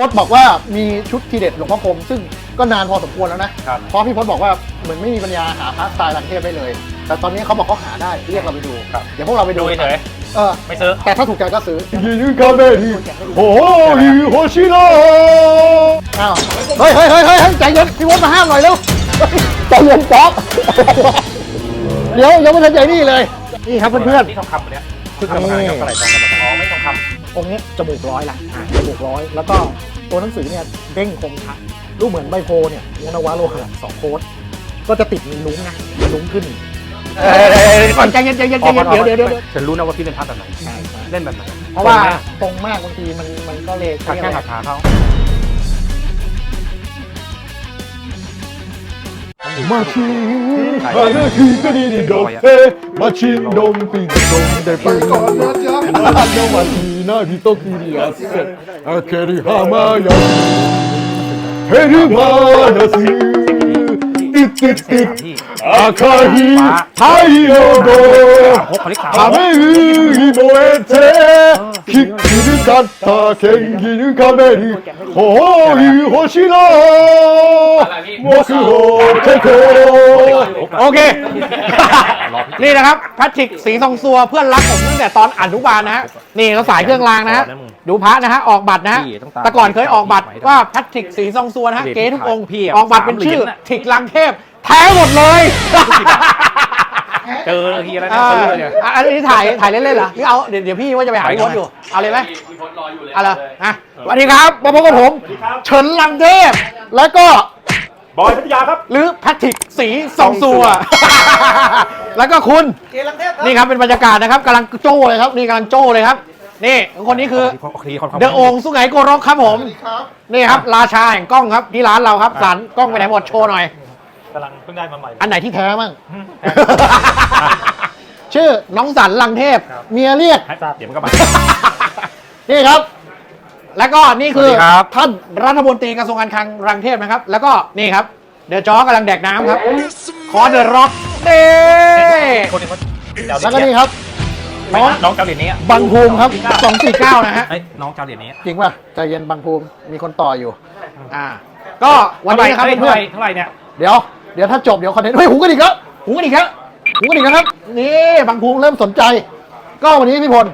พจน์บอกว่ามีชุดทีเด็ดหลวงพ่อคมซึ่งก็นานพอสมควรแล้วนะ ครับ เพราะพี่พจน์บอกว่าเหมือนไม่มีปัญญาหาพระสไตล์ลังเทพได้เลย แต่ตอนนี้เขาบอกเขาหาได้เรียกเราไปดูครับ เดี๋ยวพวกเราไปดูดูเฉยเออไม่ซื้อ แต่ถ้าถูกใจก็ซื้อยิงกาเมริโอ้ยโฮชิโร่อ้าวเฮ้ยเฮ้ยเฮ้ยเฮ้ยเฮ้ยใจเย็นพี่พจน์มาห้ามหน่อยเร็วใจเย็นจ๊อบเดี๋ยวยังไม่ทันใจนี่เลยนี่ครับเพื่อนนี่ทองคำอันเนี้ยคือกรรมการกับอะไรทองคำอ๋อไม่ทองคๆ องค์นี้จมูกร้อยละอ่าจมูกร้อย แล้วก็ตัวหนังสือเนี่ยเด้งคมชัดรูปเหมือนใบโพเนี่ยนวะโลหะสองโค้ดก็จะติดมีลุ้งนะมีลุ้งขึ้นำเอ้ยก่อนใจเย็นใจเย็นใจเย็นเดี๋ยวเดี๋ยวเดี๋ยวฉันรู้นะว่าพี่เล่นพาร์ทแบบไหนใช่ใช่เล่นแบบไหนเพราะว่าตรงมากบางทีมันมันก็เลยขาดแข้งขาดขาเขามาชิงฮานาคิกดีดีโดเอมาชิงดงปิงดงเดปิงก่อนนะจ๊ะฮันโนมาทีนาฮิโตคิริอาเซอาเคริฮามายาเฮริมานาซิติดติดติดที่อาคาฮิไทโอ โดหกคนที่ขาวทำให้อีโมเอเทคิดคิดกันตาเข่งกินกาเมริโอ้ยโฮชิโร่โมคุโฮเทโกโอเค นี่นะครับแพทริกสีทองซัวเพื่อนรักผมตั้งแต่ตอนอนุบาลนะฮะ นี่เขาสายเครื่องรางนะฮะ ดูพระนะฮะ ออกบัตรนะฮะ แต่ก่อนเคยออกบัตรว่าแพทริกสีทองซัวนะฮะ เก๋ทุกองค์ออกบัตรเป็นชื่อทิกลังเทพ แท้หมดเลยเจอทีอะไรอ่นะซื้อเลยเนี่ยาอันนี้ถ่ายถ่ายเล่นๆเหรอหรือเอาเดี๋ยวเดี๋ยวพี่ว่าจะไปหาพี่พศอยู่ เอาเลยไหมเอาเลยอะสวัสดีครับมาพบกับผมเฉินลังเทพแล้วก็บอยพัทยาครับ หรือแพทริกสีสองซัว แล้วก็คุณนี่ครับเป็นบรรยากาศนะครับกำลังโจ้เลยครับนี่กำลังโจ้เลยครับ นี่คนนี้คือเดอะโองสุไหงโกรกครับผมนี่ครับ ราชาแห่งกล้องครับที่ร้านเราครับสารกล้องไปไหนหมดโชว์หน่อย กำลังเพิ่งได้มาใหม่อันไหนที่แท้มั่ง ชื่อน้องสันลังเทพเมียเรียก ให้ทราบ เดี๋ยวมันก็มา นี่ครับ แล้วก็นี่คือสวัสดีครับ ท่านรัฐมนตรีกระทรวงการคลังรังเทพนะครับ แล้วก็นี่ครับ เดอะจอกำลังแดกน้ำครับ คอเดอะร็อกเด้คนนี้เขาแล้วก็นี่ครับน้องน้องเจ้าเหรียญนี้บังภูมิครับ249นะฮะไอ้น้องเจ้าเหรียญนี้จริงป่ะใจเย็นบังภูมิมีคนต่ออยู่ อ่า ก็วันนี้นะครับเท่าเพื่ไหอนร่เท่าไหร่เนี่ย ๆเดี๋ยว เดี๋ยวถ้าจบเดี๋ยวคอนเทนต์เฮ้ยหูกันอีกแล้วหูกันอีกแล้วหูกันอีกแล้วครับ นี่บังภูมิเริ่มสนใจ ก็วันนี้พี่พล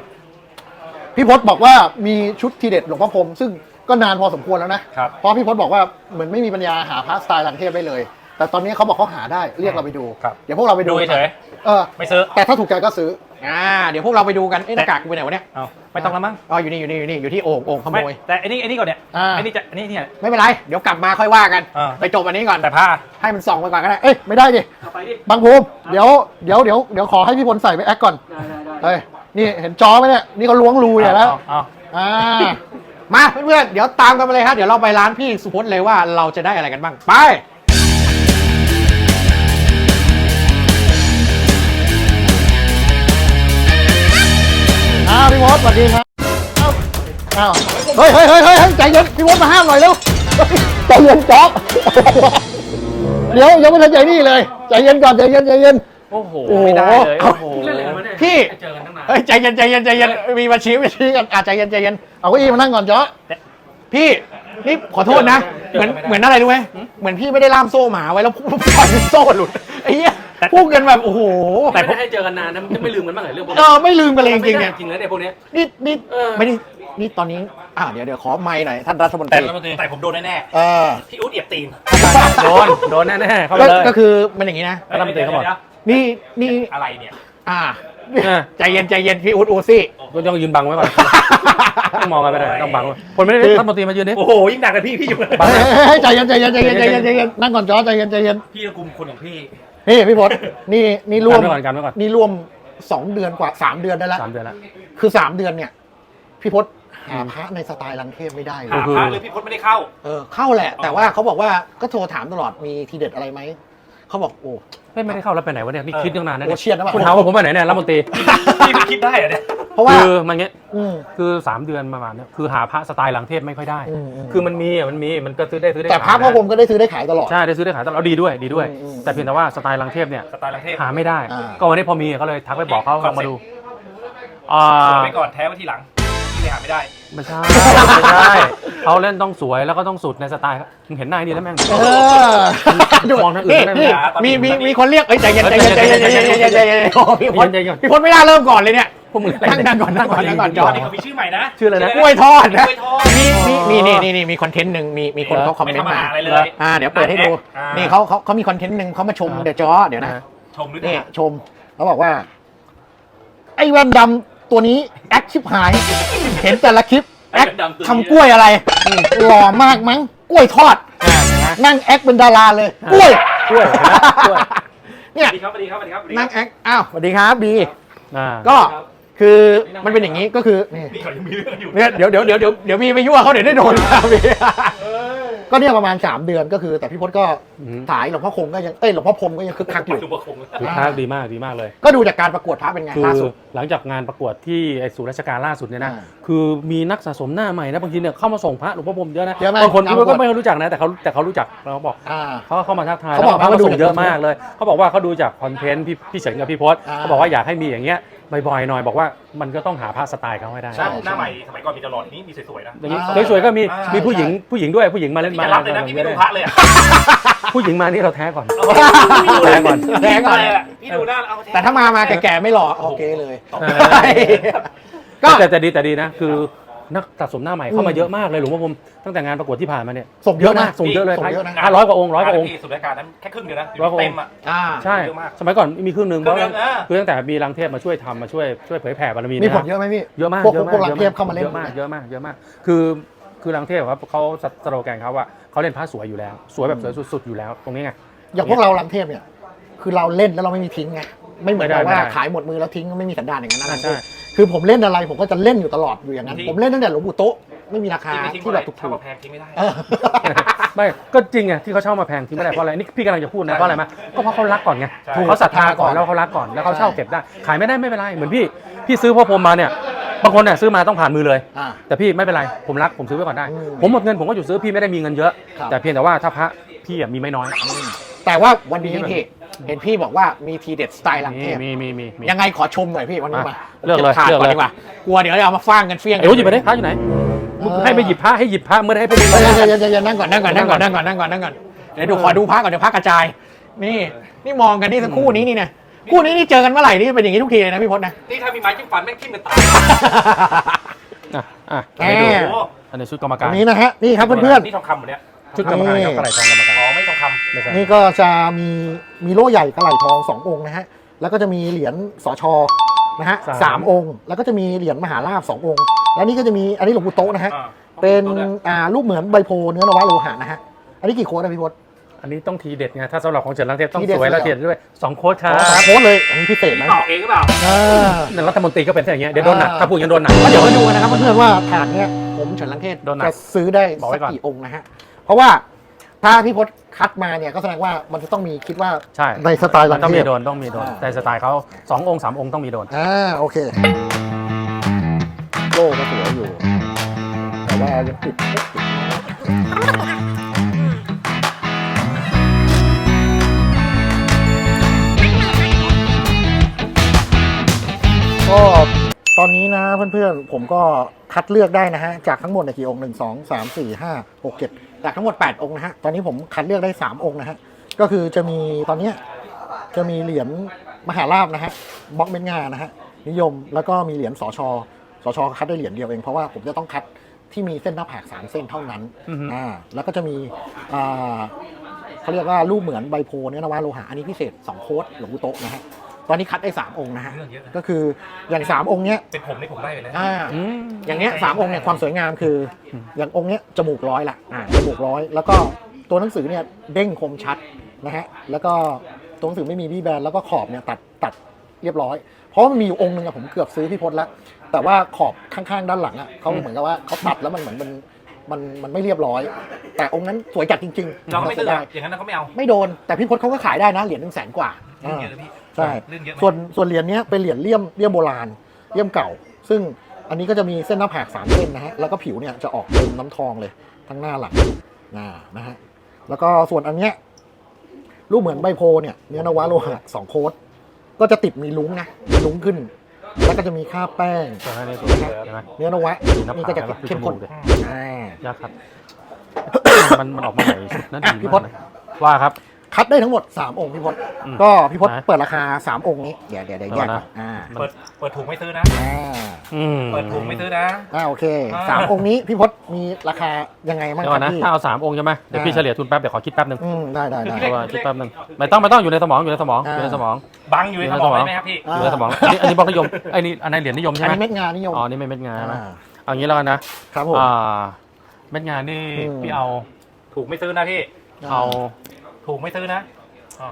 พี่พศบอกว่ามีชุดทีเด็ดหลวงพ่อพรหมซึ่งก็นานพอสมควรแล้วนะครับ เพราะพี่พศบอกว่าเหมือนไม่มีปัญญาหาพระสไตล์ลังเทพได้เลย แต่ตอนนี้เขาบอกเขาหาได้เรียกเราไปดู ครับ เดี๋ยวพวกเราไปดูดูเฉย เออไม่ซื้อ แต่ถ้าถูกใจก็ซื้อ อ่าเดี๋ยวพวกเราไปดูกันเอ๊ะหน้ากากกูไปไหนวะเนี่ยเอาไม่ต้องแล้วมั้งอ๋ออยู่นี่อยู่นี่อยู่นี่อยู่ที่โอ่งโอ่งขโมไม่ยแต่อันนี้อันนี้ก่อนเนี่ยอ่า อันนี้จะอันนี้เนี่ย ไม่เป็นไรเดี๋ยวกลับมาค่อยว่ากันอ่า ไปจบอันนี้ก่อนแต่ผ้าให้มันส่องไปก่อนก็ได้เอ้ยไม่ได้ดิเอาไปดิ บางภูมิเดี๋ยวเดี๋ยวเดี๋ยวเดี๋ยวขอให้พี่พลใส่ไปแอคก่อนเฮ้ยนี่เห็นจอไหมเนี่ยนี่เขาล้วงรูเนี่ยแล้ว เอาอ่า มาเพื่อนๆเดี๋ยวตามกันมาเลยครับเดี๋ยวเราไปร้านพี่สุพจน์เลยว่าเราจะได้อะไรกันบ้าง ไป อ้าวพี่พศสวัสดีครับอ้าวอ้าวเฮ้ยเฮ้ยเฮ้ยเฮ้ยเฮ้ยใจเย็นพี่พศมาห้ามหน่อยเร็วใจเย็นจ๊อบเดี๋ยวยังไม่ทันใจนี่เลยใจเย็นก่อนใจเย็นใจเย็น โอ้โห โอ้โห ไม่ได้เลย โอ้โหพี่เฮ้ยใจเย็นใจเย็นใจเย็นมีมาชี้มาชี้กันอะใจเย็นใจเย็นเอาเก้าอี้มานั่งก่อนจ๊อพี่นี่ขอโทษนะ เหมือนเหมือนอะไรรู้ไหมเหมือนพี่ไม่ได้ล่ามโซ่หมาไว้แล้วปล่อยโซ่หลุดไอ้เหี้ย พูดกันแบบโอ้โหแต่ไม่ได้ให้เจอกันนานนะมันจะไม่ลืมกันบ้างเหรอเรื่องพวกเอนี้อไม่ลืมกันเลยจริงๆไม่เนี่ได้ยจริงนะเนี่ยพวกเนี้ย นี่นี่เออ ไม่ได้นี่ตอนนี้อ่าเดี๋ยวเดี๋ยวขอไมค์หน่อยท่านรัฐมนตแต่รีแต่ผมโดนแน่เออพี่อุ๊ดเอียบตีนๆโดนโดนแน่ๆเข้าไปก็เลยก็คือมันอย่างนี้นะ รัฐมนตรีเขาบอก นี่นี่อะไรเนี่ยอ่าเออใจเย็นใจเย็นพี่อุ๊ดอูซี่ก็ต้องยืนบังไว้ก่อนต้องมองกันไม่ได้ต้องบังไว้คนไม่ได้รัฐมนตรีมายืนดิโอ้โหยิ่งหนักกันพี่พี่อยู่บัง เฮ้ยเฮ้ยเฮ้ยใจเย็นใจเย็นใจเย็นใจเย็นใจเย็นนั่งก่อนจอใจเย็นใจเย็นพี่ก็กลุ่มคนของพี่ นี่พี่พศนี่นี่ร่วมกันไว้ก่อนกันไว้ก่อน นี่ร่วมสองเดือนกว่าสามเดือนได้แล้ว สามเดือนแล้ว คือสามเดือนเนี่ย พี่พศหาพระในสไตล์ลังเทพไม่ได้เลหาย พระเลยพี่พจน์ไม่ได้เข้า เออเข้าแหละ แต่ว่าเขาบอกว่าก็โทรถามตลอดมีทีเด็ดอะไรไหมเขาบอกโอ้ เฮ้ยไม่ได้เข้าแล้วไปไหนวะเนี่ยนี่คิดตั้งนานนะโอ้เนี่ยเชียดนะว่ะ คุณถามว่าผมไปไหนเนี่ยรัฐมนตรี พี่มันคิดได้เหรอเนี่ยเพ ราะว่าคือมันเงี้ยอืม คือสามเดือนประมาณเนี้ยคือหาพระสไตล์หลังเทพไม่ค่อยได้ อืมอืม คือมันมีอะมันมีมันก็ซื้อได้ซื้อได้แต่พระขายพ่อผมก็ได้ซื้อได้ขายตลอด ใช่ได้ซื้อได้ขายตลอดเอาดีด้วยดีด้วย อืมอืมแต่เพียงแต่ว่าสไตล์หลังเทพเนี่ยสไตล์ลังเทพหาไม่ได้ อ่า ก็วันนี้พอมีก็เลยทักไปบอกเขาคอนลองเซ็ปต์มาดูอ่า ไปก่อนแท้ไว้ทีหลังพี่เลยหาไม่ได้ ไม่ใช่ ไม่ใช่เขาเล่นต้องสวยแล้วก็ต้องสุดในสไตล์ครับมึงเห็นหน้าไอ้นี่แล้วแม่ง เออดูมองทางอื่นนี่ไม่ได้นี่มีมีมีคนเรียกเอ้ยใจเย็นใจเย็นใจเย็นใจเย็นใจเย็นใจเย็นโอ้พี่พลใจเย็นพี่พลไม่น่าเริ่มก่อนเลยเนี่ย พวกมึงอะไรนั่งนั่งก่อนนั่งก่อนนั่งก่อนจอตอดนนี้เขามีชื่อใหม่นะชื่ออะไรนะกล้วยทอดนะกล้วยทอดมีมีนี่นี่นี่มีคอนเทนต์หนึ่งมีมีคนเขาคอมไม่เมนต์ทำอามาหารอะไรเลยอ่าเดี๋ยวเปิดให้ดูอ่านี่เขาเขาเขามีคอนเทนต์หนึ่งเขามาชมเดี๋ยวจอเดี๋ยวนะชมด้วยนี่นะชมเขาบอกว่า ไอ้แว่นดำตัวนี้แอคชิบหาย เห็นแต่ละคลิปแอคทำกล้วยอะไรหล่อมากมั้งกล้วยทอดนั่งแอคเป็นดาราเลยกล้วยกล้วยเห็นไหมกล้วยเนี่สยวัสดีครับสวัสดีครับสวัสดีครับนั่งแอคอ้าวสวัสดีครับบีอ่าก็ คือมันเป็นอย่างนี้ก็คือนี่นี่เขายังมีเรื่องอยู่เนี่ยเดี๋ยวเดี๋ยวเดี๋ยวเดี๋ยวเดี๋ยวมีไปยั่วเขาเดี๋ยวได้โดนครับพี่ก็เนี่ยประมาณ 3 เดือนก็คือแต่พี่พศก็อืมถ่ายหลวงพ่อคงก็ยังเอ้ยหลวงพ่อพรหมก็ยังคึกคักอยู่ จุบะคงคือภาคดีมากดีมากเลย ก็ดูจากการประกวดพระเป็นไงคือล่าสุด หลังจากงานประกวดที่ไอ้ศูนย์ราชการล่าสุดเนี่ยนะอ่าคือมีนักสะสมหน้าใหม่นะบางทีเนี่ยเข้ามาส่งพระหลวงพ่อพรหมเยอะนะเยอะไหมบางคนตามก็กฎไม่รู้จักนะแต่เขาแต่เขารู้จักเราบอกอ่า เขาก็เข้ามาทักทายเขาบอกแล้วว่าก็ดูส่งเยอะจากมากเลยเขาบอกว่าเขาดูจากคอนเทนต์พี่พี่เฉินกับพี่พศอ่า เขาบอกว่าอยากให้มีอย่างเงี้ย บ่อยๆหน่อยบอกว่ามันก็ต้องหาพระสไตล์เขาให้ได้ใช่ หน้าใหม่สมัยก่อนมีตลอดนี้มีสวยๆนะอย่างนี้อ่าสวยๆก็มีอ่ามีมีผู้หญิงผู้หญิงด้วยผู้หญิงมาเล่นพี่มาจะรับเลยนะพี่ไม่ดูพระเลยอะผู้หญิงมานี่เราแท้ก่อนแทงก่อนแทงก่อน พี่ดูหน้าเอาแต่ถ้ามามาแก่ๆไม่หล่อโอเคเลย เออ ก็ แต่แต่ดีแต่ดีนะคือ นักสะสมหน้าใหม่เข้ามาเยอะมากเลยหลวงพ่อผมตั้งแต่งานประกวดที่ผ่านมาเนี่ยส่งเยอะนะมากส่งเยอะเลยส่งเยอะนะห้าร้อยกว่าองค์ร้อยกว่าองค์ สุดรายการนั้นแค่ครึ่งเดียวนะร้อยกว่าองค์ เต็มอะ อ่าใช่เยอะมากสมัยก่อนมีครึ่งหนึ่งเพราะครึ่งหนึ่งเออคือตั้งแต่มีรังเทพมาช่วยทำมาช่วยช่วยเผยแผ่บารมีมีนะผคลรับเยอะไหมพี่ เยอะมากพวกเยอะพวกมากรังเทพเข้ามาเล่น เยอะมากเยอะมากเยอะมาก คือคือรังเทพครับเขาสโลแกนเขาว่าเขาเล่นพระสวยอยู่แล้ว สวยแบบสวยสุดๆอยู่แล้วตรงนี้ไง อย่างพวกเราลังเทพเนี่ย คือเราเล่นแล้วเราไม่มีทิ้งไงไม่เหมือนไม่ได้แบบว่าไม่ได้ขายหมดมือแล้วทิ้งไม่มีสันดานอย่างนั้นนะใช่ คือผมเล่นอะไรผมก็จะเล่นอยู่ตลอดอยู่อย่างนั้นจริงผมเล่นตั้งแต่หลวงปู่โต๊ะไม่มีราคาทิ้งไม่ทิ้งที่แบบถูกเท่ากับแพงทิ้งไม่ได้ๆเออ ไม่ก็จริงไงที่เขาเช่ามาแพงทิ้งไม่ได้เพราะอะไรนี่พี่กำลังจะพูดนะเพราะอะไรมาก็เพราะเขารักก่อนไงใช่ เขาศรัทธาก่อนแล้วเขารักก่อนแล้วเขาเช่าเก็บได้ ขายไม่ได้ไม่เป็นไรเหมือนพี่พี่ซื้อพ่อพรหมมาเนี่ยบางคนเนี่ยซื้อมาต้องผ่านมือเลย อ่า แต่พี่ไม่เป็นไรผมรักผมซื้อไว้ก่อนได้ อืมผมหมดเงินผมก็อยู่ซื้อพี่ไม่ได้มีเงินเยอะ ครับ แต่เพียงแต่ว่าถ้าพระพี่อะมีไม่น้อย แต่ว่าวันนี้พี่ เห็นพี่บอกว่ามีทีเด็ดสไตล์ลังเทมีพมีมีมีมี ยังไงขอชมหน่อยพี่วันนี้มาอะเลือกเลยบถาดเลือกก่อนเลยดีกว่ากลัวเดี๋ยวจะเอามาฟางกันเฟี้ยงไอ้รู้หยิบไปได้พระอยู่ไหนมึงให้ไปหยิบพระให้หยิบพระเมื่อได้ให้พวกมึงเดี๋ยวเดี๋ยวเดี๋ยวเดี๋ยวนั่งก่อนนั่งก่อนนั่งก่อนนั่งก่อนนั่งก่อนนั่งก่อนเดี๋ยวดูขอดูพักก่อนเดี๋ยวพักกระจาย นี่นี่มองกันนี่สักคู่นี้นี่นะคู่นี้นี่เจอกันเมื่อไหร่นี่เป็นอย่างนี้ทุกทีเลยนะพี่พจน์นะนี่ถ้ามีไม้จิ้มฟันแม่งทิ่มกันตายอะอะแหมให้ดูโอ้โหอันนี้ชุดกรรมกาอัรนนี้นะฮะนี่ครับเพื่อนนี่ทองคำหมดเนี่ย ชุดกรรมการครับกระไรทองกรรมการอ๋อไม่ทองคไม่ใช่ๆนี่ก็จะมีมีโล่ใหญ่กระไหล่ทองสององค์นะฮะแล้วก็จะมีเหรียญสชนะฮะสามองค์ แล้วก็จะมีเหรียญมหาราชสององค์ แล้วนี่ก็จะมีอันนี้หลวงปู่โต๊ะนะำฮะอ่าเป็นอ่ารูปเหมือนใบโพเนื้อนวะโลหะนะฮะอันนี้กี่โค้ดนะพี่พศอันนี้ต้องทีเด็ดไงถ้าสำหรับของเฉินลังเทพต้องทีเด็ดสวยและเลยเหรอเทียดด้วยสองโค้ดครัอ๋อสองบโค้ดเลยอันนี้พิเศษนะต่อเองหรือเปล่าอ่านั่นรัฐมนตรีก็เป็นอย่างเงี้ยเดี๋ยวโดนหนักอ่าถ้าพูดอยังโดนหนักก็เดี๋ยวมาดูกันนะครับเพื่อนๆว่าถาดเนี้ยผมเฉินลังเทศโดนหนักจะซื้อได้บอกไว้สักก่อนกี่องค์นะฮะเพ ราะว่าถ้าพี่พศคัดมาเนี่ยก็แสดงว่ามันจะต้องมีคิดว่าใช่ในสไตล์ลังต้องเทมีศโดนต้องมีโดนอ่า แต่สไตล์เขาสององค์สามองค์ต้องมีโดน อ่าโอเคโล่ก็สวยอยู่ แต่ว่ายังติดก็ตอนนี้นะเพื่อนๆ ผมก็คัดเลือกได้นะฮะ จากทั้งหมดเนี่ยกี่องค์หนึ่งสองสามสี่ห้าหกเจ็ด จากทั้งหมด 8 องค์นะฮะ ตอนนี้ผมคัดเลือกได้ 3 องค์นะฮะ ก็คือจะมีตอนเนี้ยจะมีเหรียญมหาราบนะฮะบล็อกเม็ดงานะฮะนิยมแล้วก็มีเหรียญสอชอสอชอคัดได้เหรียญเดียวเองเพราะว่าผมจะต้องคัดที่มีเส้นหน้าผากสามเส้นเท่านั้นอือฮึ อ่าแล้วก็จะมีอ่าเขาเรียกว่ารูปเหมือนใบโพเนื้อนวะโลหะอันนี้พิเศษ2โค้ดหลวงปู่โต๊ะนะฮะ ตอนนี้คัดได้3องค์นะฮะ เรื่องเยอะนะ ก็คืออย่าง3องค์เนี้ยเป็นผมนี่ผมได้ไปแล้ว อ่า อืม อย่างเนี้ยสามองค์เนี่ยความสวยงามคือออย่างองค์เนี้ยจมูกร้อยละอ่าจมูกร้อย แล้วก็ตัวหนังสือเนี่ยเด้งคมชัดนะฮะแล้วก็ตัวหนังสือไม่มีบี้แบนแล้วก็ขอบเนี่ยตัดตัดเรียบร้อย เพราะว่ามันมีอยู่องค์หนึ่งอะผมเกือบซื้อพี่พจน์แล้ว แต่ว่าขอบข้างๆด้านหลังอะเขาเหมือนกับว่าเขาตัดแล้วมันเหมือนมันมันมันไม่เรียบร้อย แต่องค์นั้นสวยจัดจริงๆเราก็ไม่เสีซื้ยอดายอย่างนั้นเราก็ไม่เอาไม่โดนแต่พี่พจน์เขาก็ขายได้นะเหรียญหนึ่งแสนกว่าเรื่องเยอะเลยพี่ ใช่เรื่องเยอะไหมส่วนส่วนเหรียญเนี้ยเป็นเหรียญเลี่ยมเลี่ยมโบราณเลี่ยมเก่า ซึ่งอันนี้ก็จะมีเส้นหน้าผากสามเส้นนะฮะแล้วก็ผิวเนี่ยจะออกเป็นน้ำทองเลยทั้งหน้าหลังนะนะฮะแล้วก็ส่วนอันเนี้ยรูปเหมือนใบโพเนี่ยเนื้อนวะโลหะสองโค้ดก็จะติดมีลุ้งนะมีลุ้งขึ้น แล้วก็จะมีค่าแป้งตัวนี้สวยใช่ไหม เนื้อนวะดูหน้านี่ผากก็จะแล้วเข้มข้นดูจมูกดิ อ่า ยากครับ มันมันออกมาใหม่ชุดนั้นอะดีพี่พมาศกเลยว่าครับ คัดได้ทั้งหมด 3 องค์พี่พศอืมก็พี่พศนะ เปิดราคา 3 องค์นี้ เดี๋ยวเดี๋ยวเดี๋ยวแยกเอาก่นะอนอ่าเปิดเปิดถุงไม่ซื้อนะ อ่าอืมเปิดถุงไม่ซื้อนะ อ่าโอเคอ่าสามองค์นี้พี่พศมีราคายังไงบ้างเดี๋ยวคก่รัอบนนะพี่ ถ้าเอาสามองค์ใช่ไหมเดี๋ยวพี่อ่า เฉลี่ยทุนแป๊บเดี๋ยวขอคิดแป๊บหนึงอืมได้ได้ได้ เพราะว่าคิดแป๊บหนึงไม่ต้องไม่ต้องอยู่ในสมองอยู่ในสมองอ่าอยู่ในสมอง บังอยู่ในสมองได้ไหมครับพี่ อ่า อยู่ในสมองอันนี้อันนี้บล็อกนิยมไอ้นี่อันนี้เหรียญนิยมอัใช่นไหมนี้เม็ดงานนิยมอ๋อนี่ไม่เม็ดงานใช่ไหมอ่าเอางี้แล้วกันนะครับผม อ่าเม็ดงานนี่อืม พี่เอาถูกไม่ซื้อนะพี่ เอา ถูกไม่ซื้อนะอ๋อ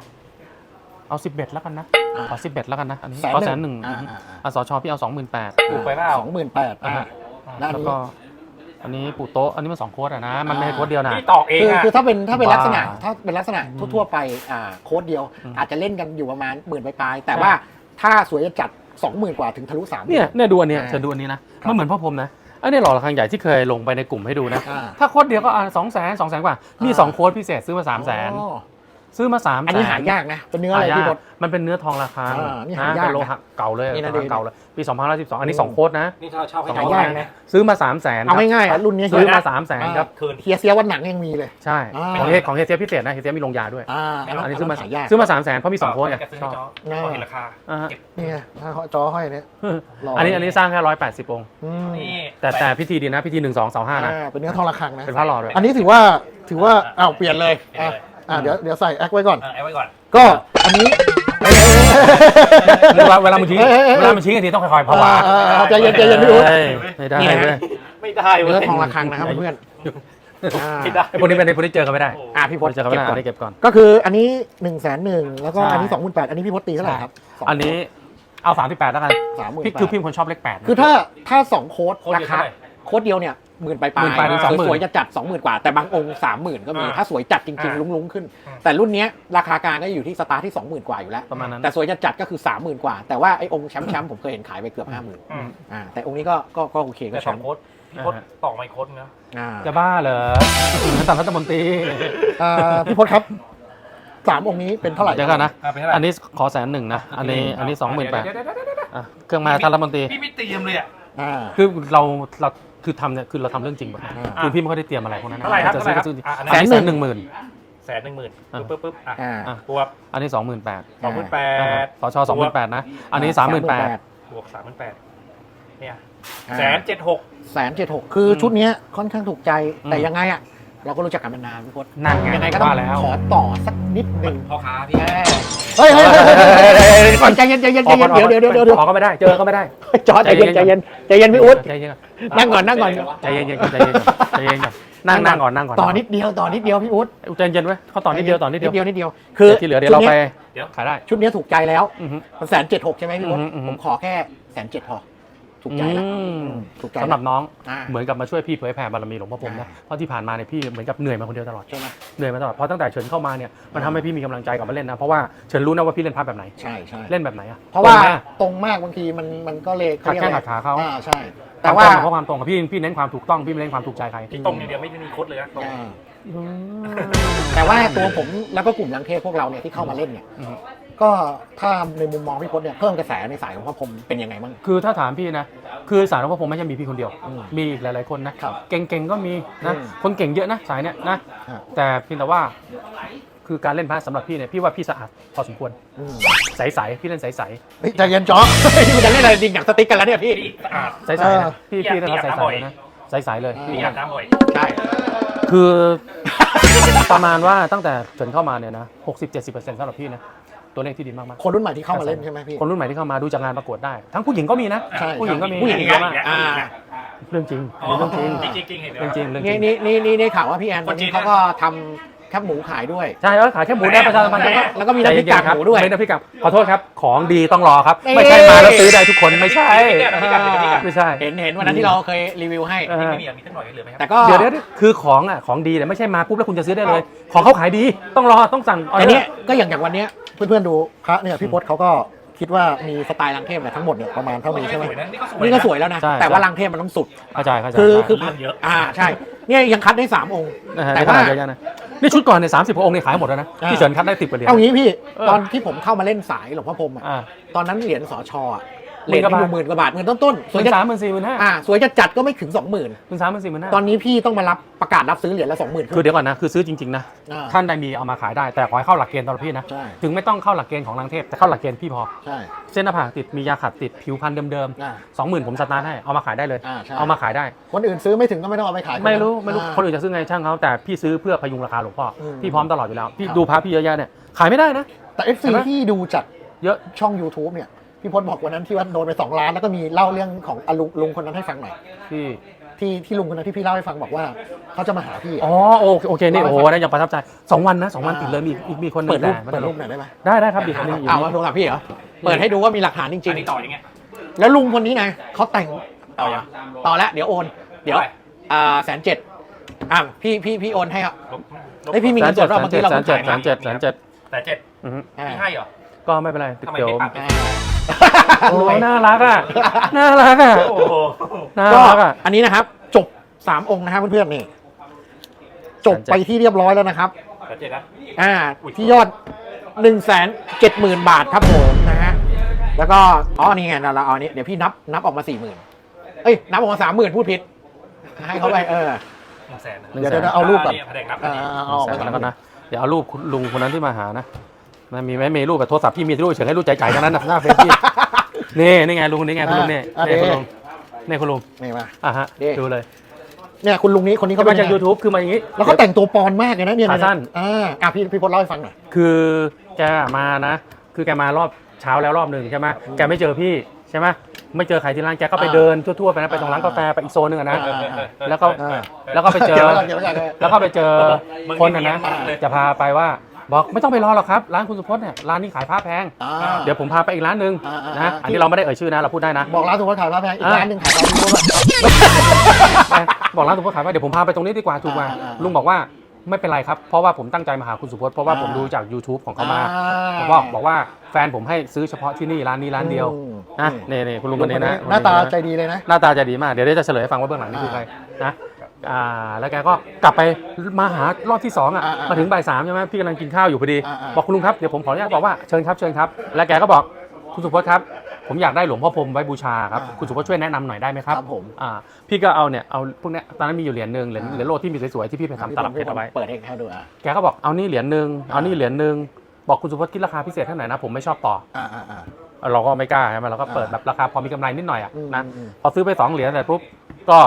เอาสิบเอ็ดแล้วกันนะขอสิบเอ็ดแล้วกันนะอันนี้แสนขอหนึ่งแสนหนึ่งอ่าอืมอ่าอ่าอะสชพี่เอาสองหมื่นแปด ถูกไปเปล่าสองหมื่นแปดอ่า แล้วอันแล้วนี้ก็ อันนี้ปูโต๊ะอันนี้มันสองโค้ดอะนะ มันไม่ใช่โค้ดเดียวนะพี่ตอกเองคืออะคือถ้าเป็นถ้าเป็นบ้าลักษณะถ้าเป็นลักษณะทั่วๆไปอ่าโค้ดเดียว อืม อาจจะเล่นกันอยู่ประมาณหมื่นปลายๆแต่ว่าถ้าสวยจะจัดสองหมื่นกว่าถึงทะลุสาม เนี่ยเนี่ยดูอันเนี้ยอ่าเชิญดูอันนี้นะมันเหมือนพ่อผมนะ อันนี้หล่อระฆังใหญ่ที่เคยลงไปในกลุ่มให้ดูนะ อ่า ถ้าโค้ดเดียวก็อ่าสองแสนสองแสนกว่า มีอ่าสองโค้ดพิเศษซื้อมาสามแสน อ๋อ ซื้อมาสามแสนอันนี้หายากนะเป็นเนื้ออะไรพี่บดมันเป็นเนื้อทองระฆังอ่านี่นะหายากเป็นโลหะเก่าเลยนี่นะทองดูเก่าเลยปี2012อันนี้อืมสองโค้ดนะนี่ถ้าเช่าให้สองเขาโค้ดหายากนะนะซื้อมาสามแสนเอาง่ายๆอะรุ่นนี้ซื้อมาเฮียสามแสนครับคืนเฮียเสียวันหนังยังมีเลยใช่อ่าของเฮียของเฮียเสียพิเศษนะเฮียเสียมีลงยาด้วยอ่าอันนี้ซื้อมาหายากซื้อมาสามแสนเพราะมีสองโค้ดไงแกซื้อชอบจออ่าพอเห็นราคาอ่าฮะเก็บเนี่ยถ้าจอห้อยเนี่ยหล่ออัอันนี้อันนี้สร้างแค่ร้อยแปดสิบองค์อืมนี่แต่แต่พิธีดีนะพิธีหนึ่งสองสองห้านะอ่าเป็นเนื้อทองระฆังนะเป็นพระหล่อด้วยอันนี้ถือว่าถือว่าอ้าวเปลี่ยนเลย อะอ่าเดี๋ยวเดี๋ยวใส่แอคไว้ก่อน เออเอาไว้ก่อน ก็อันนี้ เวลาเวลามันชี้เวลามันชี้กันทีต้องค่อยๆภาวะอ่าใจเย็นใจเย็นพี่อุ๊ดเฮ้ยไม่ได้นี่นะเว้ยไม่ได้เว้เนื้ยอทองระฆังนะครับเพื่อนอ่าไม่ได้ไอ้พวกนี้เป็นไอ้พวกนี้เจอกันไม่ได้อ่าพี่พพวกศนี้เจอกันไม่เก็บได้ก่อนอันนี้เก็บก่อน ก็คืออันนี้หนึ่งแสนหนึ่งแล้วก็ใช่อันนี้สองหมื่นแปดอันนี้พี่พศตีเท่าไหร่ครับอันนี้เอาสามสิบแปดแล้วกันสามหมื่นพี่แปคือพี่ดเป็นคนชอบเลขแปดคือถ้าถ้าสองโค้ดโค้ดราเดียวคาเท่าไหร่ โค้ดเดียวเนี่ยหมื่นปลายปลาหมื่นปลายถึง20,000สวยๆจะจัดสองหมื่นกว่าแต่บางองค์สามหมื่นก็มี อ่าถ้าสวยจัดจริงอ่าๆลุ้งๆขึ้นอืมแต่รุ่นเนี้ยราคากลางก็อยู่ที่สตาร์ทที่สองหมื่นกว่าอยู่แล้ว ประมาณนั้นแต่สวยจะจัดก็คือสามหมื่นกว่า แต่ว่าไอ้องค์แชมป์แชมป์ผมเคยเห็นขายไปเกือบห้าหมื่นอืมอ่าแต่องค์นี้ก็ก็ก็โอเคก็แต่แชสองมป์โค้ดพี่โค้ดตอกไม่โค้ดเนาะอ่าจะบ้าเหรอถึงนั้นตามรัฐมนตรีอ่าพี่พศครับสามองค์นี้เป็นเท่าไหร่เดี๋ยวกันนะ อะเป็นเท่าไหร่อันนี้ขอแสนหนึ่งนะ อันนี้อันนี้สองหมื่นแปดเดี๋ยวเดี๋ยวเดี๋ยวเดี๋ยวเดี๋ยวเครื่องมาท่านรัฐมนตรี พี่ไม่เตรียมเลยอะ อ่า คือเราเรา คือทำเนี่ยคือเราทำเรื่องจริงแบบอ่าคือพี่ไม่ค่อยได้เตรียมอะไรพวกนั้นนะเท่าไหร่ครับจะซื้อเท่าไหร่ก็ซื้อครับอะอันแสนั้นนแสนหนึ่งหมื่น แสนหนึ่งหมื่นอะปึ๊บปึ๊บปึ๊บอะอ่า อะ บวกอันนี้สองหมื่นแปดสองหมื่นแปดสชสองหมื่นแปดนะ อันนี้สามหมื่นแปด บวกสามหมื่นแปดเนี่ยอ่าแสนเจ็ดหก แสนเจ็ดหกคือชุดเนี้ยค่อนข้างถูกใจอืมแต่ยังไงอะ เราก็รู้จักกันมานานพี่พศนั่นไงยังไงก็ต้องว่าแล้ว ขอต่อสักนิดหนึ่งพ่อค้าพี่เฮ้ย เฮ้ยเฮ้ยเฮ้ยเฮ้ยเฮ้ยก่อนใจเย็นใจเย็นใจเย็นเดี๋ยวเดี๋ยวเดี๋ยวเดี๋ยวเดี๋ยวขอก็ไม่ได้ เจอก็ไม่ได้จอใจเย็นใจเย็นใจเย็นพี่อุ๊ดใจเย็นก่อนนั่งก่อนนั่งก่อนใจเย็นๆก่อนใจเย็นก่อนใจเย็นก่อนนั่งนั่งก่อนนั่งก่อนต่อนิดเดียวต่อนิดเดียวพี่อุ๊ดใจเย็นไว้เขาต่อนิดเดียวต่อนิดเดียวนิดเดียวนิดเดียวคือที่เหลือเดี๋ยวเราไปเดี๋ยวขายได้ชุดเนี้ยถูกใจแล้วอือฮึมันแสนเจ็ดหกใช่ไหมพี่อุ๊ดอือฮึอือฮึผมขอแค่แสนเจ็ดพอ ถูกใจแล้วอืมถูกใจสำหรับน้องอ่า เหมือนกับมาช่วยพี่เผยแผ่บารมีหลวงพ่อพรหมนะ อ่า เพราะที่ผ่านมาเนี่ยพี่เหมือนกับเหนื่อยมาคนเดียวตลอด ใช่ไหมเหนื่อยมาตลอด เพราะตั้งแต่เฉินเข้ามาเนี่ยมันทำให้พี่มีกำลังใจกลับมาเล่นนะ เพราะว่าเฉินรู้นะว่าพี่เล่นพาร์ทแบบไหน ใช่ใช่เล่นแบบไหนอะเพราะว่าตงไหมตรงมากบางทีมันมันก็เลยขัดแข้งเรียกขัดขาเขาอ่าใช่ แต่แต่ว่าว่าเพราะความตรงกับพี่พี่เน้นความถูกต้องพี่ไม่เน้นความถูกใจใครพี่ตรงอย่างเดียวไม่ได้มีโค้ดเลยนะตรง อ่าแต่ว่าตัวผมแล้วก็กลุ่มลังเทพพวกเราเนี่ยที่เข้ามาเล่นเนี่ย อืม ก็ถ้าในมุมมองพี่พจน์เนี่ยเพิ่มกระแสในสายของพระพรหมเป็นยังไงบ้าง คือถ้าถามพี่นะ คือสายหลวงพ่อพรหมไม่ใช่มีพี่คนเดียว อืมมีอีกหลาย ๆ คนนะ ครับเก่ง ๆ ก็มีนะ อืมคนเก่งเยอะนะสายเนี้ยนะฮะแต่เพียงแต่ว่าคือการเล่นพระสำหรับพี่เนี่ยพี่ว่าพี่สะอาดพอสมควร อืมใส ๆ พี่เล่นใสเฮ้ยใจเย็นจ๊อนี่มันจะเล่นอะไรจริงอย่างสติ๊กกันแล้วเนี่ยพี่พี่สะอาดๆใสเอๆอนะ พี่พี่เล่นพระใสพี่อาบน้ำบ่อยๆเลยนะ ใส ๆ เลยอ่าพี่อาบน้ำบ่อย ใช่ คือ ประมาณว่าตั้งแต่เฉินเข้ามาเนี่ยนะ 60-70%สำหรับพี่นะ ตัวเลขที่ดีมากคนรุ่นใหม่ที่เข้ามาเล่นใช่ไหมพี่ๆคนรุ่นใหม่ที่เข้ามาดูจากงานประกวดได้ ทั้งผู้หญิงก็มีนะ ใช่ผู้หญิงก็มีผู้หญิงเยอะมาก อ่า เรื่องจริงอ๋อเรื่องจริง จริงจริงๆเห็นเรื่องจริงเรื่องจนี่ริงนี่นี่นี่ได้ข่าวว่าพี่แอนตอนคนจีนี้นเขาก็ทำ แคบหมูขายด้วย ใช่แล้วขายแค่หมูได้ประชาสัมพันธ์แล้วก็แล้วก็มีน้ำพริกกากหมูด้วยไม่น้ำพริกกากขอโทษครับ ของดีต้องรอครับเอ้ยไม่ใช่มาแล้วซื้อได้ทุกคนไม่ใช่ไม่ใช่เห็นเห็นวันนั้นที่เราเคยรีวิวให้เออไม่มีอะมีสักหน่อยเหลือไหมคแต่รับก็เดี๋ยวเดี๋ยวคือของอะของดีแต่ไม่ใช่มาปุ๊บแล้วคุณจะซื้อได้เลย ของเขาขายดีต้องรอต้องสั่งแต่เนี้ยก็อย่างอย่างวันเนี้ยเพื่อนๆดูพระเนี่ยพี่พศเขาก็ คิดว่ามีสไตล์ลังเทพเนี่ยทั้งหมดเนี่ยประมาณเท่านี้ใช่ไหมสวยนะนี่ก็สวยนี่ก็สวยแล้วนะ ใช่ แต่ว่าลังเทพมันต้องสุด เข้าใจเข้าใจคือคือเรื่องเยอะ อ่าใช่ เนี่ยยังคัดได้สามองค์ นะฮะแต่แต่ว่าว่าเยอะๆนะนี่ชุดก่อนเนี่ยสามสิบองค์เนี่ยขายหมดแล้วนะอ่าที่เฉินคัดได้ติดกว่าเหรียญ เอางี้พี่เออ ตอนที่ผมเข้ามาเล่นสายหลวงพ่อพรหมอะอ่า ตอนนั้นเหรียญสอชอะ เลทที่อยู่หมื่นกว่าบาทหมื่นต้นๆหสวยมื่นจะสามหมื่นสี่หมื่นห้าอ่าสวยจะจัดก็ไม่ถึงสองหมื่นหมื่นสามหมื่นสี่หมื่นห้าตอนนี้พี่ต้องมารับประกาศรับซื้อเหรียญละสองหมื่นคือเดี๋ยวก่อนนะคือซื้อจริงๆนะอ่าท่านใดมีเอามาขายได้แต่ขอให้เข้าหลักเกณฑ์ตอนพี่นะใช่ถึงไม่ต้องเข้าหลักเกณฑ์ของลังเทพแต่เข้าหลักเกณฑ์พี่พอใช่เส้นหน้าผากติดมียาขัดติดผิวพรรณเดิมอ่าๆสองหมื่นผมสตาร์ทให้เอามาขายได้เลยอ่าใช่เอามาขายได้ คนอื่นซื้อไม่ถึงก็ไม่ต้องเอาไปขายไม่รู้ไม่รู้อ่าคนอื่นจะซื้อไงช่างเขาแต่พี่ซื้อเพื่อพยุงราคาหลวงพ่ออมพี่พร้อมตลอดอยู่แล้วพี่ครับดูพระพี่เยอะแยะเนี่ยขายไม่ได้นะแต่ FC เห็นไหมที่ดูจากเยอะช่อง YouTube เนี่ย พี่พจน์บอกวันนั้นที่ว่าโดนไป2ล้านแล้วก็มีเล่าเรื่องของอะลุงลุงคนนั้นให้ฟังหน่อยพี่ที่ที่ลุงคนนั้นที่พี่เล่าให้ฟังบอกว่าเขาจะมาหาพี่ อ๋อโอเคโอเคนี่โอ้โหได้ยังประทับใจสองวันนะสองวันติดเลยมีอีกมีคนหนึ่เปิดงรูปแต่ไม่เปิดได้รูปหน่อยได้ไหมได้ได้ครับดินี่อยู่เอานี่มาโทรศัพท์พี่เหรอเปิดให้ดูว่ามีหลักฐานจอัรินงนี้ต่ออย่างเงี้ยๆแล้วลุงคนนี้นะเขาแต่งต่อต่อแล้วเดี๋ยวโอน เดี๋ยวเท่าไหร่อ่าแสนเจ็ดอ่าพี่พี่พี่โอนให้ครับลบลบเอ้ยพี่มีแสเงินนสเจ็ดดว่าเมื่อกี้เราแสนเพิ่งเจ็ดขายแสนเจ็ดแสนเจ็ดแต่เจ็ดอือฮึอ่าพี่ให้เหรอก็ไม่เป็นไรทำไมเดี๋ยวไม่ปักอ่า โอ้น่ารักอะ น่ารักอะโอ้โหน่าก็รักอะ อันนี้นะครับ จบสามองค์นะครับเพื่อนๆนี่ จบไปที่เรียบร้อยแล้วนะครับแต่เจ็ดนะ อ่าที่ยอด1นึ่งแสนเจ็ดหมื่นบาทครับผมนะฮะแล้วก็อ๋อนี่ไงเราเราเอาอันนี้เดี๋ยวพี่นับนับออกมาสี่หมื่นเอ้ยนับออกมาสามหมื่นพูดผิด ให้เขาไปเออ หนึ่งแสนนะหนึ่งเดี๋ยวแสนเดี๋ยวเอารูปก่อน แผนกนับเออเอาออกแสมานสามแล้วหกันมื่นนะ เดี๋ยวเอารูปคุณลุงคนนั้นที่มาหานะ มันมีไหมมีรูปแบบโทรศัพท์พี่มีรูปเฉยให้รูปใจๆกันนั้นนะหน้าเฟซพี่นี่นี่ไงลุงนี่ไงคุณลุงนี่อะนี่คุณเดี๋ยวลุงนี่คุณลุงนี่มาอะฮะนี่ดูเลยเนี่ยคุณลุงนี้คนนี้เขาเขามาเป็นจากยังไง YouTube คือมาอย่างนี้ แล้วเขาแต่งตัวปลอนมากเลยนะเนี่ยขาสั้นอ่าอะพี่พี่พจน์เล่าให้ฟังหน่อยคือแกมานะ คือแกมารอบเช้าแล้วรอบหนึ่งใช่ไหมแกไม่เจอพี่ใช่ไหมไม่เจอใครที่ร้านแกก็ไปอ่าเดินทั่วๆไปนะไปตรงร้านกาแฟไปอีกโซนหนึงอะนะอ่าแล้วก็อ่าแล้วก็ไปเจอเก็บไว้ก่อนเก็บไว้ก่อนแล้วก็ไปเจอมึงคนนะนะมึงมึงเลยจะพาไปว่า บอกไม่ต้องไปรอหรอกครับ ร้านคุณสุพจน์เนี่ยร้านนี้ขายผ้าแพง อ่า เดี๋ยวผมพาไปอีกร้านหนึ่งอ่าอ่านะอ่าอันนี้เราไม่ได้เอ่ยชื่อนะเราพูดได้นะ บอกร้านสุภาพขายมาแพงอีกอ่าร้านหนึ่งขายตอนนี้ด้วยบอกร้านสุพจน์ขายว่าเดี๋ยวผมพาไปตรงนี้ดีกว่าถูกกว่าอ่าอ่าลุงบอกว่าไม่เป็นไรครับ เพราะว่าผมตั้งใจมาหาคุณสุพจน์เพราะว่าอ่าผมดูจาก YouTube ของเขามาอ่าผมบอกบอกว่าแฟนผมให้ซื้อเฉพาะที่นี่ร้านนี้ร้านเดียวอืม นะนี่นี่คุณลุงคนนี้นะหน้าตาคนนี้ะใจดีเลยนะ หน้าตาจะดีมากเดี๋ยวได้จะเฉลยให้ฟังว่าเบื้องหลังนี่คือใครนะ อ่าแล้วแกก็กลับไปมาหารอบที่สองอะอ่าอ่ามมาถึงบ่ายสามใช่ไหมพี่กำลังกินข้าวอยู่พอดี อ่าอ่า บอกคุณลุงครับเดี๋ยวผมขออนุญาตบอกว่าเชิญครับเชิญครับ แล้วแกก็บอกคุณสุพจน์ครับ ผมอยากได้หลวงพ่อพรหมไว้บูชาครับคุณสุพจน์ช่วยแนะนำหน่อยได้ไหมครับครับผม อ่าพี่ก็เอาเนี่ยเอาพวกเนี้ยตอนนั้นมีอยู่เหรียญหนึ่งเหรียญเหรียญโลที่มีสวยๆที่พี่ไปทำตลับเพชรเอาไว้ เปิดให้เขาดูอะแกก็บอกเอานี่เหรียญหนึ่งเอานี่เหรียญหนึ่งบอกคุณสุพจน์คิดราคาพิเศษเท่าไหร่นะผมไม่ชอบต่อ อ่าอ่าอ่า เราก็ไม่กล้าใช่ไหมเราก็เปิดอ่าแบบราคาพอมีกำไรนิดหน่อยอะอืมนะอืม พอซื้อไปสองเหรียญเสร็จปุ๊บก็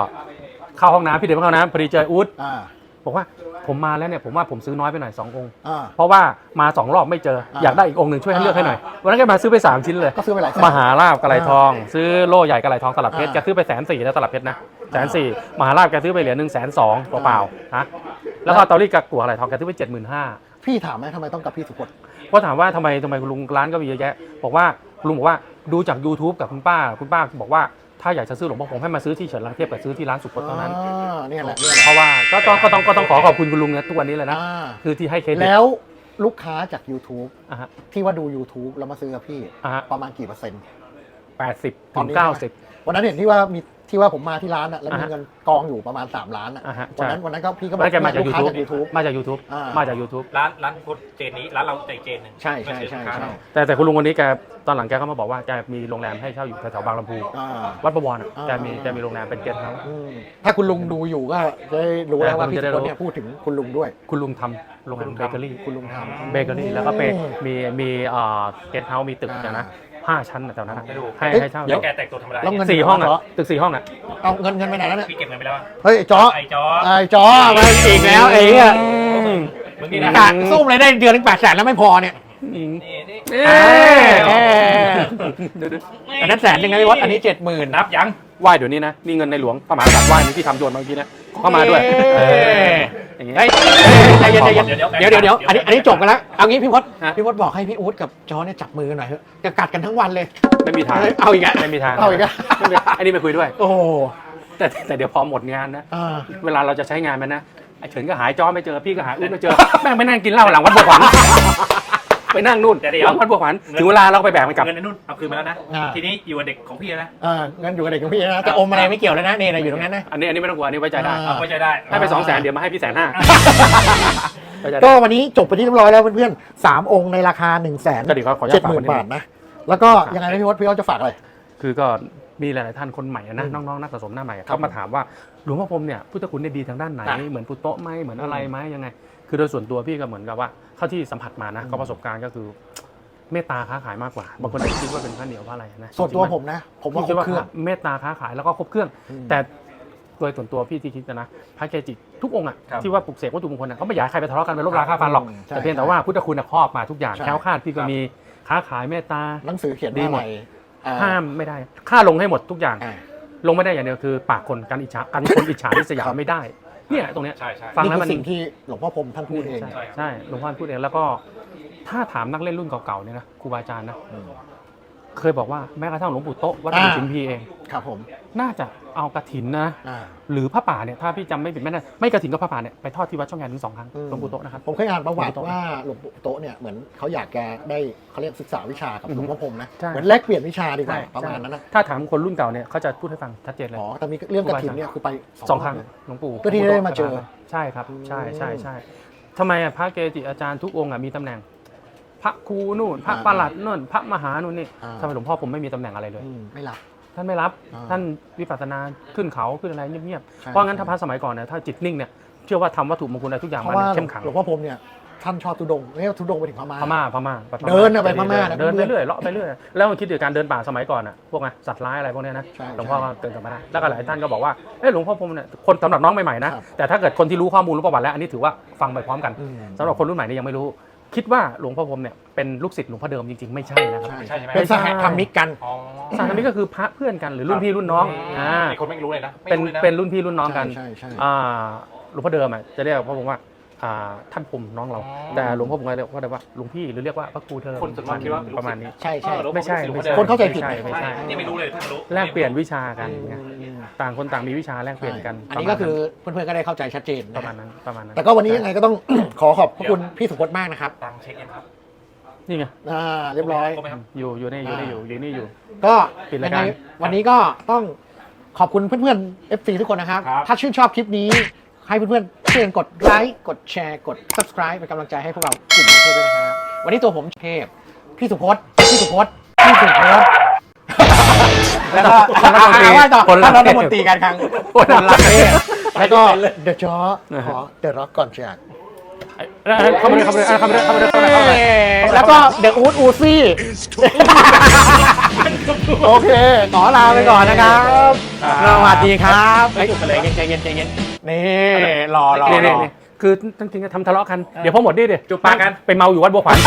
เข้าห้องน้ำพี่เดินไปเข้าห้องน้ำพอดีเจออู๊ดอ่าบอกว่าผมมาแล้วเนี่ยผมว่าผมซื้อน้อยไปหน่อยสององค์ อ่า เพราะว่ามาสองรอบไม่เจออ่าอยากได้อีกองค์หนึ่งช่วยให้เลือกให้หน่อยวันนั้นแกมาซื้อไปสามชิ้นเลย ก็ซื้อไปหลายแสน มหาลาบกระไหลทอง ซื้อโล่ใหญ่กระไหลทองตลับเพชรอ่า แกซื้อไปแสนสี่นะตลับเพชรนะแสนสี่มหาลาบแกซื้อไปเหรียญหนึ่งแสนสองเปล่าๆนะแล้วก็เตอรี่กับกัวกระไหลทองแกซื้อไปเจ็ดหมื่นห้า พี่ถามไหมทำไมต้องกับพี่สุพจน์เพราะถามว่าทำไมทำไมคุณลุงร้านก็มีเยอะแยะ บอกว่าคุณลุงบอกว่าดูจาก YouTube กับคุณป้า คุณป้าบอกว่า ถ้าอยากจะซื้อหลวงพ่อผมให้มาซื้อที่เฉินลังเทียบกับซื้อที่ร้านสุพจน์เท่านั้นอ่าเนี่ยแหละเนี่ยแหละเพราะว่าก็ต้องก็ต้องก็ต้องขอขอบคุณคุณลุงนะทุกวันนี้เลยนะอ่าคือที่ให้เครดิตแล้วลูกค้าจาก YouTube อะฮะที่ว่าดู YouTube แล้วมาซื้อกับพี่ อะฮะประมาณกี่เปอร์เซ็นต์ แปดสิบตอถึนงนี้ เก้าสิบ วันนั้นเห็นที่ว่ามี ที่ว่าผมมาที่ร้านอะแล้วมีอ่าฮะเงินกองอยู่ประมาณ 3 ล้านอะอะฮะวันใช่นั้นวันนั้นก็พี่ก็บอกแล้วแกมาจากลูกค้า YouTube จาก YouTube มาจาก YouTube อ่าม มาจาก YouTube ร้านร้านพุทธเจนนี้ร้านเราใจเจนหนึ่งใช่ใช่ใช่ไม่อลูกค้าใช่เราแต่แต่คุณลุงคนนี้แกตอนหลังแกก็มาบอกว่าแกมีโรงแรมให้เช่าอยู่แถวๆบางลำพู อ่า วัดประวรอะอ่า แกมีแกมีโรงแรมเป็นเกสต์เฮาส์ อืมถ้าคุณลุงดูอยู่ก็จะได้รู้แล้วว่าเออพี่จะได้สุพรู้จน์เนี่ยพูดถึงคุณลุงด้วย คุณลุงทำโรงแรมเบเกอรี่คุณลุงทำ เบเกอรี่แล้วก็เป็นอืมมีมีเอ่อเกสต์เฮาส์มีตึกอย่างนะ ห้าชั้นนะแถวนั้นอะไม่รู้ ให้เอ๊ะให้เช่าเดี๋แล้ยววแกแต่งตัวธรรมดาแล้วเงินสี่ห้องเหรอะตึกสี่ห้องอะเอาเงินเงินไปไหนแล้วเนี่ยพี่เก็บเงินไปแล้วอะเฮ้ยไอ้จ๊อไอ้จอไอ้จ๊อมาอีกแล้วไอ้เนี่ยมึงนี่นะกะซุ่มเลยได้เดือนถึงแปดแสนแล้วไม่พอเนี่ยนี่นี่เอ๊เอ๊ะอันนั้นแสนหนึ่งนะพี่วัดอันนี้เจ็ดหมื่นนับยังไหว้เดี๋ยวนี้นะนี่เงินในหลวงพระมหากษัตริย์ไหว้นี่ที่ทำโยนมาเมื่อกี้นะ เข้ามาด้วยเอ๊ะเอออย่างเงี้ยเฮ้ยใจเย็นใจเย็นเดี๋ยวเดี๋ยวเดี๋ยวอันนี้อันนี้จบกันแล้วเอางี้พี่พศฮะพี่พศบอกให้พี่อู๊ดกับจอเนี่ยจับมือกันหน่อยเถอะจะกัดกันทั้งวันเลย ไม่มีทางเฮ้ยเอาอีกอะไม่มีทางเอาอีกอะ ไม่มีอันนี้ไม่คุยด้วย โอ้โหแต่แต่เดี๋ยวพอหมดงานนะ อ่า เวลาเราจะใช้งานมันนะไอ้เฉินก็หายจอไม่เจอพี่ก็หายอุ้ไม่เจอ แม่งไปนั่งกินเหล้าหลังวัดบัวขวัญ ไปนั่งนู่นเดี๋ยวเดี๋ยวหลังวัดบัวขวัญถึงเวลาเราก็ไปแบกมันกลับ เงินในนู่นเอาคืนมาแล้วนะ อ่า ทีนี้อยู่กับเด็กของพี่แล้วนะอ่างั้นอยู่กับเด็กของพี่นะจะอมอะไรไม่เกี่ยวแล้วนะเนี่ยนะอยู่ตรงนั้นนะ อันนี้อันนี้ไม่ต้องกลัวอันนี้ไว้ใจได้อ่าเอาไว้ใจได้ให้ไปสองแสนเดี๋ยวมาให้พี่แสนห้าไว้ใจก็ได้วันนี้จบไปที่เรียบร้อยแล้วเพื่อนๆสามองค์ในราคา1นึ่งแสนก็ดีครับขออนุญาเจ็ดตฝากหมื่วันนนี้บาทนะ แล้วก็ยังไงนะพี่พศพี่พศจะฝากอะไร คือก็มีหลาย ๆ ท่านคนใหม่อะนะน้อง ๆ นักสะสมหน้าใหม่อะเขามาถามว่าหลวงพ่อพรหมเนี่ยพุทธคุณเนี่ยดีทางด้านไหน อะเหมือนปุตโตะไหมเหมือนอะไรไหมยังไง คือโดยส่วนตัวพี่ก็เหมือนกับว่าเท่าที่สัมผัสมานะก็ประสบการณ์ก็คือ เมตตาค้าขายมากกว่าบางคนอาจจะคิดว่าเป็นพระเหนียวพระอะไรนะส่วนตัวจริงๆผมนะ ผมว่าพี่คคิรดบว่าเครื่องเมตตาค้าขายแล้วก็ครบเครื่องอืมแต่โดยส่วนตัวพี่ที่คิดนะพระเกจิทุกองค์อะครับที่ว่าปลุกเสกวัตถุมงคลอะเขาไม่อยากให้ใครไปทะเลาะกันไปลบราค่าฟันหรอกใช่แต่เพียงแต่ว่าพุทธคุณอะครอบมาทุกอย่างใช่แคล้วคลาดพี่ก็มีค้าขายเมตตาหนังสือเขียนดีว่าหมอะดไรอ่าห้ามไม่ได้ค่าลงให้หมดทุกอย่างอ่าลงไม่ได้อย่างเดียวคือ ปากคนการอิจฉาการคนอิจฉาที่สยามไม่ได้ เนี่ยตรงเนี้ยใช่ใช่ ฟังนี่แล้วคืมัน อสิ่งที่หลวงพ่อพรหมท่านพูดเอง ใช่ใช่หลวงพ่อพูดเองแล้วก็ถ้าถามนักเล่นรุ่นเก่าๆเนี่ยนะครูบาอาจารย์นะ อืม เคยบอกว่าแม้กระทั่งหลวงปู่โตะวัดอ่าสิงห์พีเอง ครับผมน่าจะเอากระถินนะ อ่า หรือพระป่าเนี่ยถ้าพี่จำไม่ผิดไม่ได้ไม่กระถินก็พระป่าเนี่ยไปทอดที่วัดช่องแงถึงสองครั้งอืม หลวงปู่โตะนะครับ ผมเคยอ่านประวัติหลวงปู่โต๊ะว่าหลวงปู่โตะเนี่ยเหมือนเขาอยากจะได้เขาเรียกศึกษาวิชากับอือหลฮึวงพ่อพรหมนะใช่ เหมือนแลกเปลี่ยนวิชาดีกว่าใช่ประมาณนั้นนะถ้าถามคนรุ่นเก่าเนี่ยเขาจะพูดให้ฟังชัดเจนเลย อ๋อแต่มีเรื่องกระถิ่นเนี่ยคือไปสองครั้งหลวงปู่เพื่อที่จะได้มาเจอใช่ครับ ใช่ใช่ใช่ทำไมอะพระเกจิอาจารย์ทุกองค์อะมีตำแหน่ง พระครูนู่น พระประหลัดนู่น พระมหานู่นนี่อ่าทำไมหลวงพ่อผมไม่มีตำแหน่งอะไรเลย อืมไม่รับ ท่านไม่รับอ่าท่านวิปัสสนาขึ้นเขาขึ้นอะไรเงียบใช่ ๆเพราะงั้นถ้าพระสมัยก่อนเนี่ยถ้าจิตนิ่งเนี่ยเชื่อว่าทำวัตถุมงคลอะไรทุกอย่างเพมันราะว่าเข้มขังหลวงพ่อพรหมเนี่ยท่านชอบทุดงค์ไม่ใช่ทุดงค์ไปถึงพม่า พม่าพม่าไปเดินอะไปพม่านะเดินไปเรื่อยเลาะไปเรื่อยแล้วมันคิดถึงการเดินป่าสมัยก่อนอะพวกไงสัตว์ร้ายอะไรพวกเนี้ยนะใช่หลวงพ่อก็เตือนกลับมาได้แล้วก็หลายท่านก็บอกว่าเอ้ยหลวงพ่อผมเนี่ยคนสำหรับน้องใหม่ๆนะครับ แต่ถ้าเกิดคนที่รู้ข้อมูลรู้ประวัติแล้วอันนี้ถือว่าฟังไปพร้อมกัน อืม สำหรับคนรุ่นใหม่เนี่ยยังไม่รู้ คิดว่าหลวงพ่อผมเนี่ยเป็นลูกศิษย์หลวงพ่อเดิมจริงๆ ไม่ใช่นะครับ ใช่ใช่ใช่ไหมเป็นสหธรรมิกกันอ๋อสารนี้ก็คือพระเพื่อนกันหรือรุ่นพี่รุ่นน้องอ่ามีคนไม่รู้เลยนะไม่เป็นรู้ลยะเป็นรุ่นพี่รุ่นน้องกันใช่ใช่ใช่อ่าหลวงพ่อเดิมอะจะเรียกพ่อผมว่า อ่าท่านผมน้องเรา อ๋อ แต่หลวงพ่อผมก็เรียกว่าว่าหลวงพี่หรือเรียกว่าพระครูเธอคนส่วนมากคิดว่าประมาณนี้ ใช่ใช่ เออ ไม่ใช่ไม่ใช่คนเข้าใจผิด ไม่ใช่ไม่ใช่ นี่ไม่รู้เลยเพิ่งรู้แลกเปลี่ยนวิชากันอืมไงอืมต่างคนต่างมีวิชาแลกเปลี่ยนกันอันนี้ก็คือเพื่อนๆก็ได้เข้าใจชัดเจนประนะมาณนั้นประมาณนั้นแต่ก็วันนี้ยังไงก็ต้อง ขอขอบพระคุณพี่สุพจน์มากนะครับตังค์เช็คเองครับนี่ไงอ่าเรียบร้อยครบไหมครับ อยู่อยู่นี่อยู่นี่อยู่อยู่นี่อยู่ ก็ปิดรายัยงการ ไงวันนี้ก็ต้องขอบคุณเพื่อนๆ FC ทุกคนนะครับ ครับ ถ้าชื่นชอบคลิปนี้ให้เพื่อนๆ ช่วยกันกดไลค์กดแชร์กด subscribe เป็นกำลังใจให้พวกเรากลุ่มเทพด้วยนะครับวันนี้ตัวผมเทพพี่สุพจน์พี่สุพจน์พี่สุพจน์แล้วก็คนละดนตรีว่าต่อคนละท่านรัฐมนตรีการคลังคนละประเทศแล้วก็เดอะจอขอเดอะร็อกก่อนจากเข้ามาเลยเข้ามาเลยเข้ามาเลยเข้ามาเลยเข้ามาเลยเข้ามาเลยแล้วก็เดอะอูดอูซี่โอเคขอลาไปก่อนนะครับสวัสดีครับเฮ้ยใจเย็นใจเย็นใจเย็น นี่รอรอนี่รนี่อนี่คือจริงๆทำทะเลาะกัน เดี๋ยวพอหมดนี่เดี๋ยวจูบปากกัน ไปเมาอยู่วัดบัวขวัญ